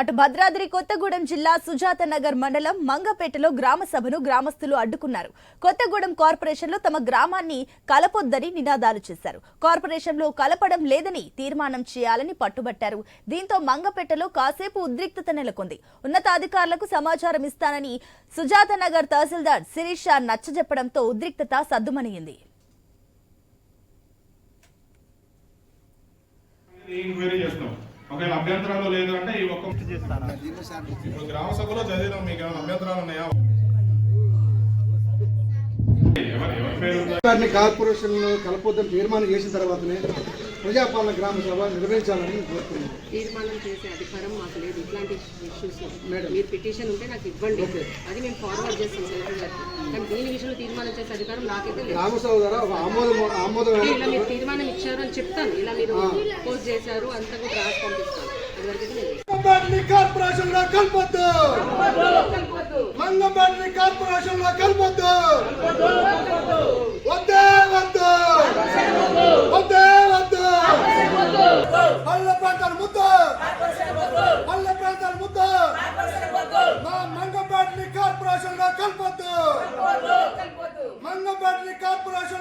అటు భద్రాద్రి కొత్తగూడెం జిల్లా సుజాత నగర్ మండలం మంగపేటలో గ్రామ సభను గ్రామస్తులు అడ్డుకున్నారు. కొత్తగూడెం కార్పొరేషన్లో తమ గ్రామాన్ని కలపొద్దని నినాదాలు చేశారు. కార్పొరేషన్లో కలపడం లేదని తీర్మానం చేయాలని పట్టుబట్టారు. దీంతో మంగపేటలో కాసేపు ఉద్రిక్తత నెలకొంది. ఉన్నతాధికారులకు సమాచారం ఇస్తానని సుజాత నగర్ తహసీల్దార్ శిరీష నచ్చజెప్పడంతో ఉద్రిక్తత సద్దుమనియింది ఎంక్వైరీ చేస్తున్నాం. ఒకవేళ అభ్యంతరాలు లేదు అంటే ఈ ఒక్క ఇప్పుడు గ్రామ సభలో చదివినాం మీకు ఏమైనా అభ్యంతరాలు ఉన్నాయా? కార్పొరేషన్ కలపొద్దని తీర్మానం చేసిన తర్వాతనే ప్రజాపాలన గ్రామ సభ నిర్వహించాలని కోరుతున్నాను. తీర్మానం చేసే అధికారం మాకు లేదు. ఇట్లాంటి ఇష్యూస్ మేడం. మీరు పిటిషన్ ఉంటే నాకు ఇవ్వండి. అది మేము ఫార్వర్డ్ చేస్తాం కలెక్టర్ గారికి. కానీ దీని విషయంలో తీర్మానం చేసే అధికారం నాకైతే లేదు. గ్రామ సభ ద్వారా ఒక ఆమోదం ఆమోదం ఇలా మీరు తీర్మానం ఇచ్చారు అని చెప్తాను. ఇలా మీరు పోస్ట్ చేశారు అంతా కూడా రాసి పంపిస్తాను. అదివరకైతే లేదు మంగంపేటని కార్పొరేషన్లో కలపొద్దు. మంగంపేటని కార్పొరేషన్లో కలపొద్దు. కలపొద్దు మంగంపేటని కార్పొరేషన్లో కలపొద్దు